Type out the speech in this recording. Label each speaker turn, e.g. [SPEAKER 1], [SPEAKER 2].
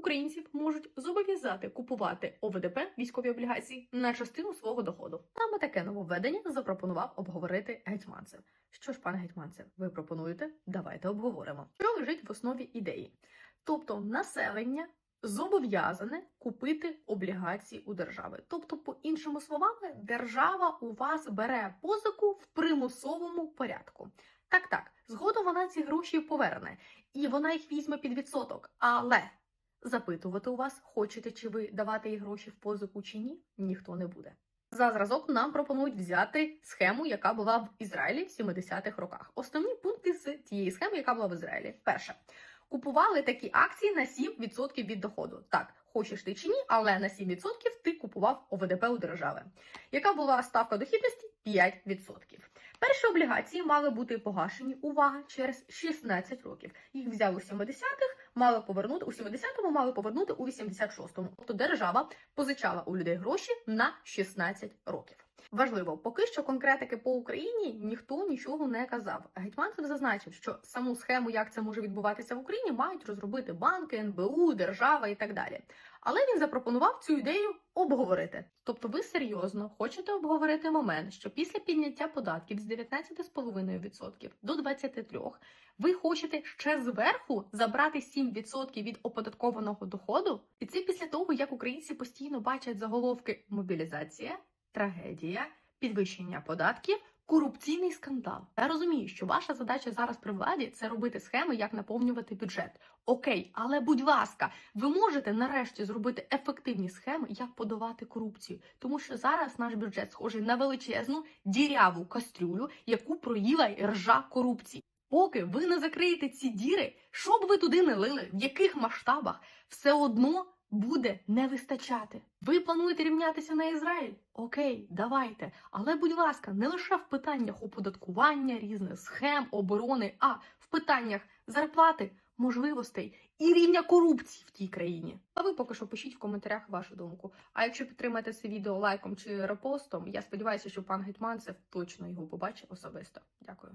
[SPEAKER 1] українців можуть зобов'язати купувати ОВДП військові облігації на частину свого доходу. Саме таке нововведення запропонував обговорити гетьманцев. Що ж, пане гетьманцев, ви пропонуєте? Давайте обговоримо. Що лежить в основі ідеї? Тобто населення зобов'язане купити облігації у держави. Тобто, по іншими словами, держава у вас бере позику в примусовому порядку. Так, так, згодом вона ці гроші поверне, і вона їх візьме під відсоток. Але запитувати у вас, хочете чи ви давати їй гроші в позику чи ні, ніхто не буде. За зразок нам пропонують взяти схему, яка була в Ізраїлі в 70-х роках. Основні пункти з тієї схеми, яка була в Ізраїлі. Перше, купували такі акції на 7% від доходу. Так, хочеш ти чи ні, але на 7% ти купував ОВДП у держави. Яка була ставка дохідності? 5%. Перші облігації мали бути погашені, увага, через 16 років. Їх взяли у 70-х, мали повернути у 70-му, мали повернути у 86-му. Тобто держава позичала у людей гроші на 16 років. Важливо, поки що конкретики по Україні ніхто нічого не казав. Гетьманцев зазначив, що саму схему, як це може відбуватися в Україні, мають розробити банки, НБУ, держава і так далі. Але він запропонував цю ідею обговорити. Тобто, ви серйозно хочете обговорити момент, що після підняття податків з 19,5% до 23% ви хочете ще зверху забрати 7% від оподаткованого доходу? І це після того, як українці постійно бачать заголовки мобілізація, трагедія, підвищення податків. Корупційний скандал. Я розумію, що ваша задача зараз при владі це робити схеми, як наповнювати бюджет. Окей, але будь ласка, ви можете нарешті зробити ефективні схеми, як подавати корупцію, тому що зараз наш бюджет схожий на величезну діряву кастрюлю, яку проїла ржа корупції. Поки ви не закриєте ці діри, що б ви туди не лили, в яких масштабах, все одно буде не вистачати. Ви плануєте рівнятися на Ізраїль? Окей, давайте. Але, будь ласка, не лише в питаннях оподаткування, різних схем, оборони, а в питаннях зарплати, можливостей і рівня корупції в тій країні. А ви поки що пишіть в коментарях вашу думку. А якщо підтримаєте це відео лайком чи репостом, я сподіваюся, що пан Гетманцев точно його побачить особисто. Дякую.